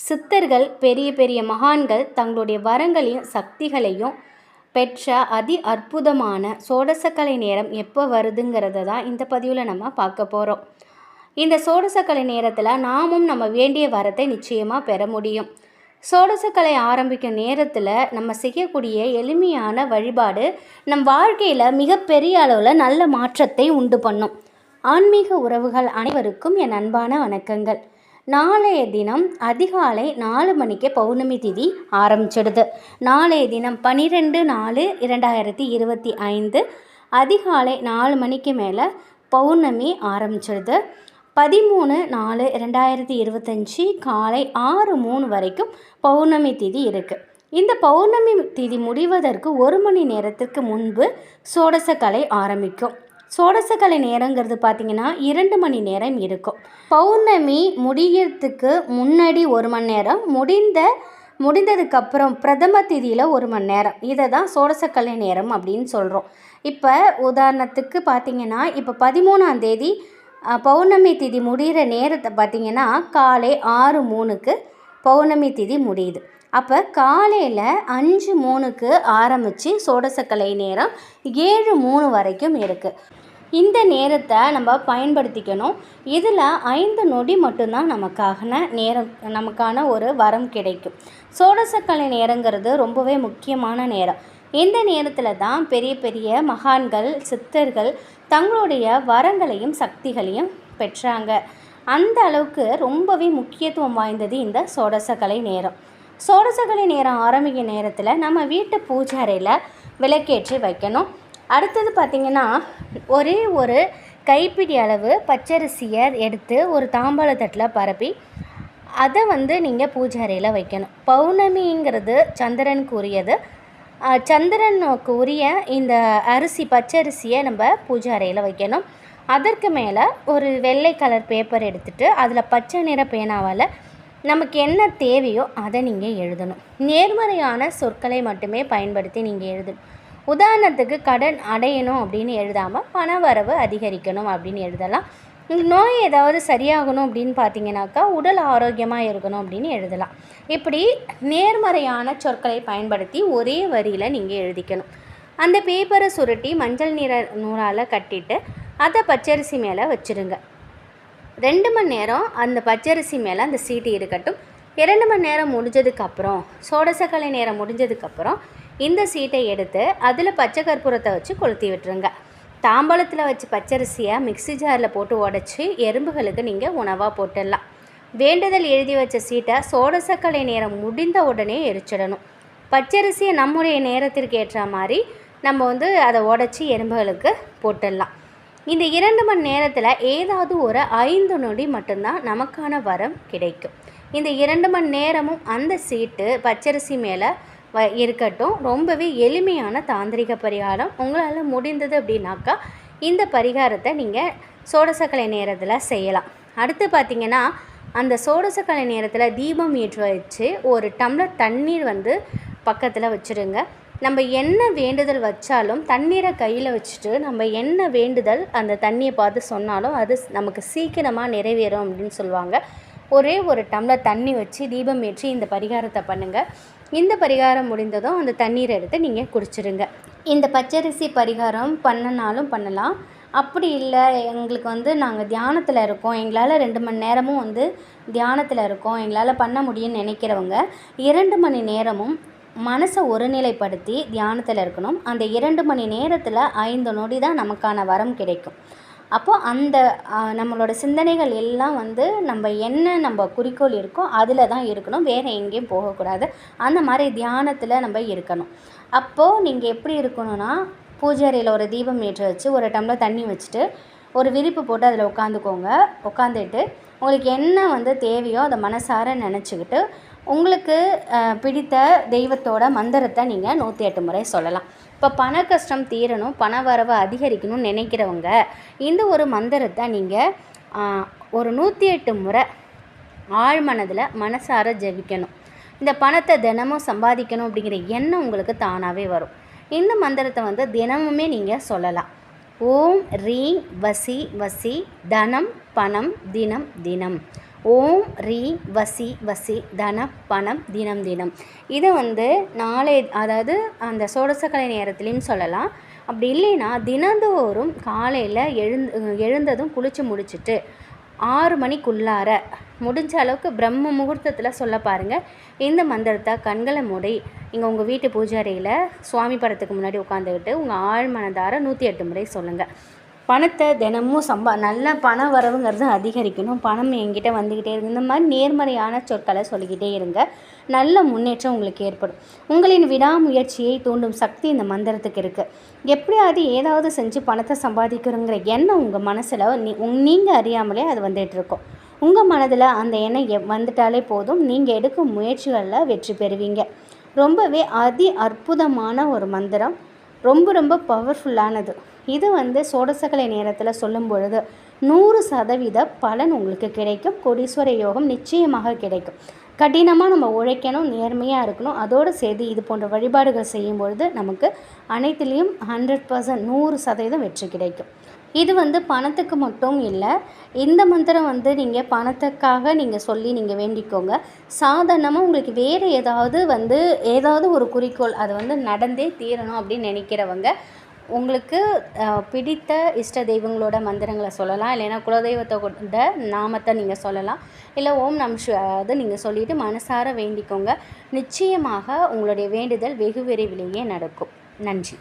சித்தர்கள் பெரிய பெரிய மகான்கள் தங்களுடைய வரங்களையும் சக்திகளையும் பெற்ற அதி அற்புதமான சோடசக்கலை நேரம் எப்போ வருதுங்கிறத தான் இந்த பதிவில் நம்ம பார்க்க போகிறோம் இந்த சோடசக்கலை நேரத்தில் நாமும் நம்ம வேண்டிய வரத்தை நிச்சயமாக பெற முடியும். சோடசக்கலை ஆரம்பிக்கும் நேரத்தில் நம்ம செய்யக்கூடிய எளிமையான வழிபாடு நம் வாழ்க்கையில் மிகப்பெரிய அளவில் நல்ல மாற்றத்தை உண்டு பண்ணும். ஆன்மீக உறவுகள் அனைவருக்கும் என் அன்பான வணக்கங்கள். நாளைய தினம் அதிகாலை நாலு மணிக்கு பௌர்ணமி திதி ஆரம்பிச்சிடுது. நாளைய தினம் பன்னிரெண்டு நாலு இரண்டாயிரத்தி இருபத்தி ஐந்து அதிகாலை நாலு மணிக்கு மேலே பௌர்ணமி ஆரம்பிச்சிடுது. பதிமூணு நாலு ரெண்டாயிரத்தி இருபத்தஞ்சி காலை ஆறு மூணு வரைக்கும் பௌர்ணமி திதி இருக்குது இந்த பௌர்ணமி திதி முடிவதற்கு ஒரு மணி நேரத்திற்கு முன்பு சோடசக்கலை ஆரம்பிக்கும். சோடசக்கலை நேரங்கிறது பார்த்திங்கன்னா இரண்டு மணி நேரம் இருக்கும். பௌர்ணமி முடியறதுக்கு முன்னாடி ஒரு மணி நேரம் முடிந்த முடிந்ததுக்கப்புறம் பிரதம திதியில் ஒரு மணி நேரம். இதை தான் சோடசக்கலை நேரம் அப்படின்னு சொல்கிறோம் இப்போ உதாரணத்துக்கு பார்த்திங்கன்னா இப்போ பதிமூணாம் தேதி பௌர்ணமி திதி முடிகிற நேரத்தை பார்த்திங்கன்னா காலை ஆறு மூணுக்கு பௌர்ணமி திதி முடியுது. அப்போ காலையில் அஞ்சு மூணுக்கு ஆரம்பித்து சோடசக்கலை நேரம் ஏழு மூணு வரைக்கும் இருக்குது இந்த நேரத்தை நம்ம பயன்படுத்திக்கணும். இதில் ஐந்து நொடி மட்டும்தான் நமக்கான நேரம் நமக்கான ஒரு வரம் கிடைக்கும். சோடசக்கலை நேரங்கிறது ரொம்பவே முக்கியமான நேரம். இந்த நேரத்தில் தான் பெரிய பெரிய மகான்கள் சித்தர்கள் தங்களுடைய வரங்களையும் சக்திகளையும் பெற்றாங்க. அந்த அளவுக்கு ரொம்பவே முக்கியத்துவம் வாய்ந்தது இந்த சோடசக்கலை நேரம். சோடசக்கலை நேரம் ஆரம்பிக்க நேரத்தில் நம்ம வீட்டு பூஜை அறையில் விளக்கேற்றி வைக்கணும். அடுத்தது பார்த்திங்கன்னா ஒரே ஒரு கைப்பிடி அளவு பச்சரிசியை எடுத்து ஒரு தாம்பாள தட்டில் பரப்பி அதை வந்து நீங்கள் பூஜை அறையில் வைக்கணும். பௌர்ணமிங்கிறது சந்திரனுக்கு உரியது சந்திரனுக்கு உரிய இந்த அரிசி பச்சரிசியை நம்ம பூஜை அறையில் வைக்கணும். அதற்கு மேலே ஒரு வெள்ளை கலர் பேப்பர் எடுத்துகிட்டு அதில் பச்சை நிற பேனாவால் நமக்கு என்ன தேவையோ அதை நீங்கள் எழுதணும். நேர்மறையான சொற்களை மட்டுமே பயன்படுத்தி நீங்கள் எழுதணும். உதாரணத்துக்கு கடன் அடையணும் அப்படின்னு எழுதாமல் பண வரவு அதிகரிக்கணும் அப்படின்னு எழுதலாம். இந்த நோய் ஏதாவது சரியாகணும் அப்படின்னு பார்த்தீங்கன்னாக்கா உடல் ஆரோக்கியமாக இருக்கணும் அப்படின்னு எழுதலாம். இப்படி நேர்மறையான சொற்களை பயன்படுத்தி ஒரே வரியில் நீங்கள் எழுதிக்கணும். அந்த பேப்பரை சுருட்டி மஞ்சள் நிற நூறால் கட்டிட்டு அதை பச்சரிசி மேலே வச்சுருங்க. ரெண்டு மணி நேரம் அந்த பச்சரிசி மேலே அந்த சீட்டு இருக்கட்டும். இரண்டு மணி நேரம் முடிஞ்சதுக்கப்புறம் சோடசக்கலை நேரம் முடிஞ்சதுக்கப்புறம் இந்த சீட்டை எடுத்து அதில் பச்சை கற்பூரத்தை வச்சு கொளுத்தி விட்டுருங்க. தாம்பழத்தில் வச்சு பச்சரிசியை மிக்ஸி ஜாரில் போட்டு உடச்சி எறும்புகளுக்கு நீங்கள் உணவாக போட்டுடலாம். வேண்டுதல் எழுதி வச்ச சீட்டை சோடசக்கலை நேரம் முடிந்த உடனே எரிச்சிடணும். பச்சரிசியை நம்முடைய நேரத்திற்கு ஏற்ற மாதிரி நம்ம வந்து அதை உடச்சி எறும்புகளுக்கு போட்டுடலாம். இந்த இரண்டு மணி நேரத்தில் ஏதாவது ஒரு ஐந்து நொடி மட்டும்தான் நமக்கான வரம் கிடைக்கும். இந்த இரண்டு மணி நேரமும் அந்த சீட்டு பச்சரிசி மேலே வ இருக்கட்டும். ரொம்பவே எளிமையான தாந்திரிக பரிகாரம் உங்களால் முடிந்தது அப்படின்னாக்கா இந்த பரிகாரத்தை நீங்கள் சோடசக்கலை நேரத்தில் செய்யலாம். அடுத்து பார்த்தீங்கன்னா அந்த சோடசக்கலை நேரத்தில் தீபம் ஏற்றி வச்சு ஒரு டம்ளர் தண்ணீர் வந்து பக்கத்தில் வச்சுருங்க. நம்ம என்ன வேண்டுதல் வச்சாலும் தண்ணீரை கையில் வச்சுட்டு நம்ம என்ன வேண்டுதல் அந்த தண்ணியை பார்த்து சொன்னாலும் அது நமக்கு சீக்கிரமாக நிறைவேறும் அப்படின்னு சொல்லுவாங்க. ஒரே ஒரு டம்ளர் தண்ணி வச்சு தீபம் ஏற்றி இந்த பரிகாரத்தை பண்ணுங்கள் இந்த பரிகாரம் முடிந்ததும் அந்த தண்ணீரை எடுத்து நீங்கள் குடிச்சிருங்க. இந்த பச்சரிசி பரிகாரம் பண்ணனாலும் பண்ணலாம். அப்படி இல்லை எங்களுக்கு வந்து நாங்கள் தியானத்தில் இருக்கோம். எங்களால் ரெண்டு மணி நேரமும் வந்து தியானத்தில் இருக்கோம். எங்களால் பண்ண முடியும்னு நினைக்கிறவங்க இரண்டு மணி நேரமும் மனசை ஒருநிலைப்படுத்தி தியானத்தில் இருக்கணும். அந்த இரண்டு மணி நேரத்தில் ஐந்து நொடி தான் நமக்கான வரம் கிடைக்கும். அப்போது அந்த நம்மளோட சிந்தனைகள் எல்லாம் வந்து நம்ம என்ன நம்ம குறிக்கோள் இருக்கோ அதில் தான் இருக்கணும். வேறு எங்கேயும் போகக்கூடாது. அந்த மாதிரி தியானத்தில் நம்ம இருக்கணும். அப்போது நீங்கள் எப்படி இருக்கணும்னா பூஜை அறையில் ஒரு தீபம் ஏற்றி வச்சு ஒரு டம்ளர் தண்ணி வச்சுட்டு ஒரு விரிப்பு போட்டு அதில் உட்காந்துக்கோங்க உட்காந்துட்டு உங்களுக்கு என்ன வந்து தேவையோ அதை மனசார நினச்சிக்கிட்டு உங்களுக்கு பிடித்த தெய்வத்தோட மந்திரத்தை நீங்கள் நூற்றி எட்டு முறை சொல்லலாம். இப்போ பண கஷ்டம் தீரணும் பண வரவு அதிகரிக்கணும்னு நினைக்கிறவங்க இந்த ஒரு மந்திரத்தை நீங்கள் ஒரு நூற்றி எட்டு முறை ஆழ்மனதில் மனசார ஜெபிக்கணும். இந்த பணத்தை தினமும் சம்பாதிக்கணும் அப்படிங்கிற எண்ணம் உங்களுக்கு தானாகவே வரும். இந்த மந்திரத்தை வந்து தினமுமே நீங்கள் சொல்லலாம். ஓம் ரீம் வசி வசி தனம் பணம் தினம் தினம். ஓம் ரீம் வசி வசி தன பணம் தினம் தினம். இதை வந்து நாளை அதாவது அந்த சோடசக்கலை நேரத்துலேயும் சொல்லலாம். அப்படி இல்லைன்னா தினந்தோறும் காலையில் எழுந்து எழுந்ததும் குளித்து முடிச்சுட்டு ஆறு மணிக்குள்ளார. முடிஞ்ச அளவுக்கு பிரம்ம முகூர்த்தத்தில் சொல்ல பாருங்கள் இந்த மந்திரத்தை கண்களை மூடி இங்கே உங்கள் வீட்டு பூஜை அறையில் சுவாமி படத்துக்கு முன்னாடி உட்காந்துக்கிட்டு உங்கள் ஆழ் மனதார நூற்றி எட்டு முறை சொல்லுங்கள் பணத்தை தினமும் சம்பா நல்ல பண வரவுங்கிறது அதிகரிக்கணும். பணம் என்கிட்ட வந்துக்கிட்டே இருக்கு. இந்த மாதிரி நேர்மறையான சொற்களை சொல்லிக்கிட்டே இருங்க. நல்ல முன்னேற்றம் உங்களுக்கு ஏற்படும். உங்களின் விடாமுயற்சியை தூண்டும் சக்தி இந்த மந்திரத்துக்கு இருக்குது எப்படியாவது ஏதாவது செஞ்சு பணத்தை சம்பாதிக்கிறோங்கிற எண்ணம் உங்கள் மனசில் நீ நீங்கள் அறியாமலே அது வந்துகிட்ருக்கோம் உங்கள் மனதில் அந்த எண்ணம் எ வந்துட்டாலே போதும். நீங்கள் எடுக்கும் முயற்சிகளில் வெற்றி பெறுவீங்க. ரொம்பவே அதி அற்புதமான ஒரு மந்திரம். ரொம்ப ரொம்ப பவர்ஃபுல்லானது இது வந்து சோடசகலை நேரத்தில் சொல்லும் பொழுது நூறு சதவீத பலன் உங்களுக்கு கிடைக்கும். கொடீஸ்வர யோகம் நிச்சயமாக கிடைக்கும். கடினமாக நம்ம உழைக்கணும் நேர்மையாக இருக்கணும். அதோடு சேர்த்து இது போன்ற வழிபாடுகள் செய்யும் பொழுது நமக்கு அனைத்துலேயும் ஹண்ட்ரட் பர்சன்ட் நூறு சதவீதம் வெற்றி கிடைக்கும். இது வந்து பணத்துக்கு மட்டும் இல்லை இந்த மந்திரம் வந்து நீங்கள் பணத்துக்காக நீங்கள் சொல்லி நீங்கள் வேண்டிக்கோங்க. சாதாரணமாக உங்களுக்கு வேறு ஏதாவது வந்து ஏதாவது ஒரு குறிக்கோள் அது வந்து நடந்தே தீரணும் அப்படின்னு நினைக்கிறவங்க உங்களுக்கு பிடித்த இஷ்ட தெய்வங்களோட மந்திரங்களை சொல்லலாம். இல்லைன்னா குலதெய்வத்தோட நாமத்தை நீங்கள் சொல்லலாம். இல்லை ஓம் நம் அதை நீங்கள் சொல்லிவிட்டு மனசார வேண்டிக்கோங்க. நிச்சயமாக உங்களுடைய வேண்டுதல் வெகு விரைவிலேயே நடக்கும். நன்றி.